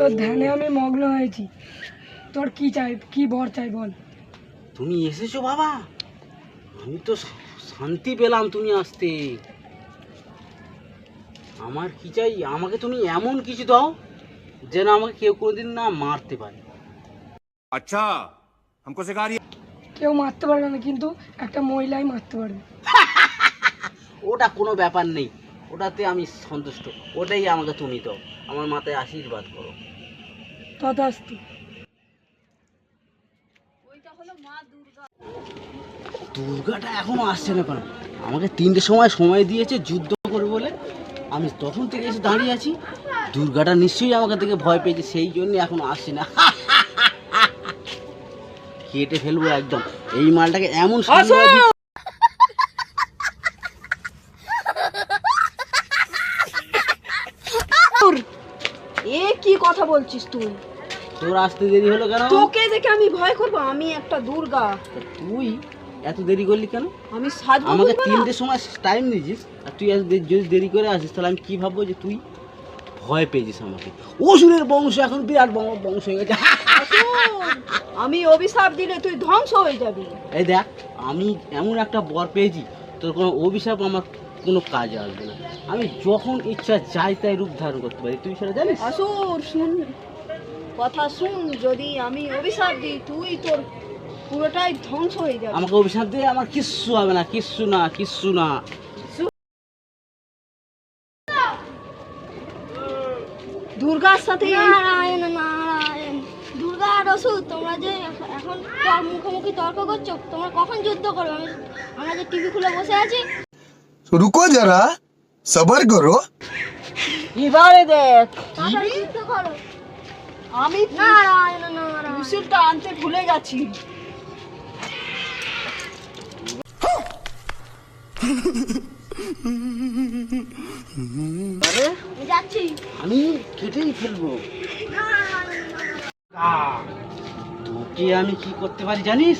তোর ধ্যানে আমি মগ্ন হয়েছি তোর কি চাই কি বর চাই বল তুমি এসেছো বাবা আমি তো শা- শান্তি পেলাম তুমি আসতে আমার কি চাই আমাকে তুমি এমন কিছু দাও যেন আমাকে কেউ কোনোদিন না মারতে পারে अच्छा हमको सिखा रही কেউ মারতে পারবে না কিন্তু একটা মহিলাই মারতে পারবে ওটা কোনো ব্যাপার নেই ওটাতে আমি সন্তুষ্ট ওটাই আমাকে তুমি দাও আমার মাথায় আশীর্বাদ করো তথাস্তু। দুর্গাটা এখনও আসছে না কেন? আমাকে তিনটে সময় সময় দিয়েছে যুদ্ধ করে বলে। আমি তখন থেকে এসে দাঁড়িয়ে আছি। দুর্গাটা নিশ্চয়ই আমাকে থেকে ভয় পেয়েছে সেই জন্য এখনও আসছে না। কেটে ফেলব একদম। এই মালটাকে এমন এ কি কথা বলছিস তুই? তোর আসতে দেরি হলো কেন? তোকে দেখে আমি ভয় করব আমি একটা দুর্গা। তুই এত দেরি করলি কেন? আমি সাজবো আমাকে দুর্গা না? তিনটে সময় টাইম দিয়েছিস আর তুই যদি দেরি করে আসিস তাহলে আমি কি ভাববো যে তুই ভয় পেয়েছিস আমাকে? অসুরের বংশ এখন বিরাট বংশ হয়ে গেছে। আমি অভিশাপ দিলে তুই ধ্বংস হয়ে যাবি। এই দেখ আমি এমন একটা বর পেয়েছি তোর কোনো অভিশাপ আমার কোনো কাজে আসবে না। আমি যখন ইচ্ছা যাই তাই রূপ ধারণ করতে পারি। তুই সেটা জানিস? আসুর শুন। কথা শুন যদি আমি অভিশাপ দিই তুই তোর পুরোটাই ধ্বংস হয়ে যাবে। আমাকে অভিশাপ দিয়ে আমার কিচ্ছু হবে না কিচ্ছু না কিচ্ছু না। দুর্গার সাথে নারায়ণ নারায়ণ। দুর্গা আর অসুর তোমরা যে এখন মুখোমুখি তর্ক করছ তোমরা কখন যুদ্ধ করবে? আমি আমরা যে টিভি খুলে বসে আছি। রুকো যারা সবার করো। এবারে দেখ। যুদ্ধ করো। আমি নারায়ণ নারায়ণ। মিছিলটা আনতে ভুলে গেছি। আরে আমি যাচ্ছি। আমি কেটেই ফেলব। আহ, তোকে আমি কি করতে পারি জানিস?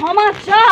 ক্ষমা চা